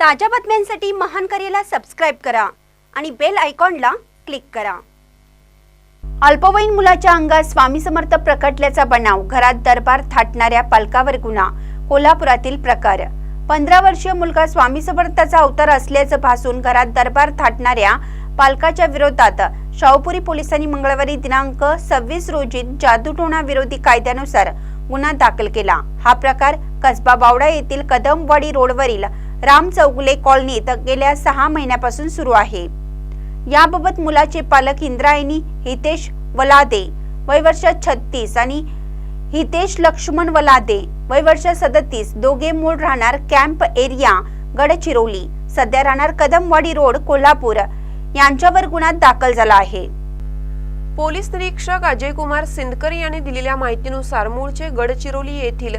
ताज्या बातम्यांसाठी महान करेला सबस्क्राईब करा आणि बेल आयकॉनला क्लिक करा. अल्पवयीन मुलाच्या अंगात स्वामी समर्थ प्रकटल्याचा बनाव घरात दरबार थाटणाऱ्या पालकावर गुन्हा कोल्हापुरातील प्रकार. पंधरा वर्षीय मुलगा स्वामी समर्थाचा अवतार असल्याचं भासून घरात दरबार थाटणाऱ्या पालकाच्या विरोधात शाहूपुरी पोलिसांनी मंगळवारी दिनांक सव्वीस रोजी जादूटोणा विरोधी कायद्यानुसार गुन्हा दाखल केला. हा प्रकार कसबा बावडा येथील कदमवाडी रोडवरील राम चौगुले कॉलनीत गेल्या सहा महिन्यापासून सुरू आहे. याबाबत मुलाचे पालक इंद्रायणी हितेश वलादे वय वर्ष छत्तीस आणि हितेश लक्ष्मण वलादे वय वर्ष सदतीस दोघे मूळ राहणार कॅम्प एरिया गडचिरोली. सध्या राहणार कदमवाडी रोड कोल्हापूर. यांच्यावर गुन्हा दाखल झाला आहे. पोलीस निरीक्षक अजय कुमार सिंदकर यांनी दिलेल्या माहितीनुसार मूळचे गडचिरोली येथील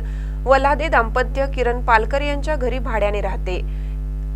वलादे दाम्पत्य किरण पालकर यांच्या घरी भाड्याने राहते.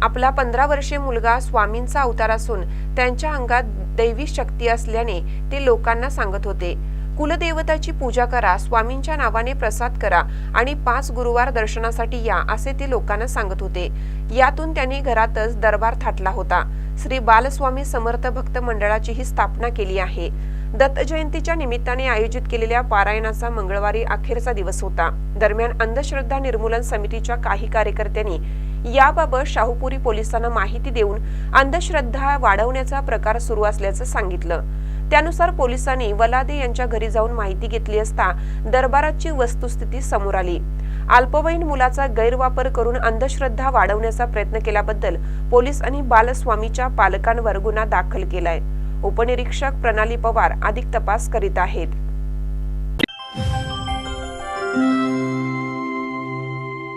आपला पंधरा वर्षे मुलगा स्वामींचा अवतार असून त्यांच्या अंगात दैवी शक्ती असल्याने ते लोकांना सांगत होते. कुलदेवताची पूजा करा स्वामींच्या नावाने प्रसाद करा आणि पाच गुरुवार दर्शनासाठी या असे ते लोकांना सांगत होते. यातून त्यांनी घरातच दरबार थाटला होता. श्री बालस्वामी समर्थ भक्त मंडळाची ही स्थापना केली आहे. दत्त जयंतीच्या निमित्ताने आयोजित केलेल्या पारायणाचा मंगळवारी अखेरचा दिवस होता. दरम्यान अंधश्रद्धा निर्मूलन समितीच्या काही कार्यकर्त्यांनी याबाबत शाहूपुरी पोलिसांना माहिती देऊन अंधश्रद्धा वाढवण्याचा प्रकार सुरू असल्याचं सांगितलं. त्यानुसार पोलिसांनी वलादे यांच्या घरी जाऊन माहिती घेतली असता दरबाराची वस्तुस्थिती समोर आली. अल्पवयीन मुलाचा गैरवापर करून अंधश्रद्धा वाढवण्याचा प्रयत्न केल्याबद्दल पोलीस आणि बालस्वामीच्या पालकांवर गुन्हा दाखल केलाय. उपनिरीक्षक प्रणाली पवार अधिक तपास करीत आहेत.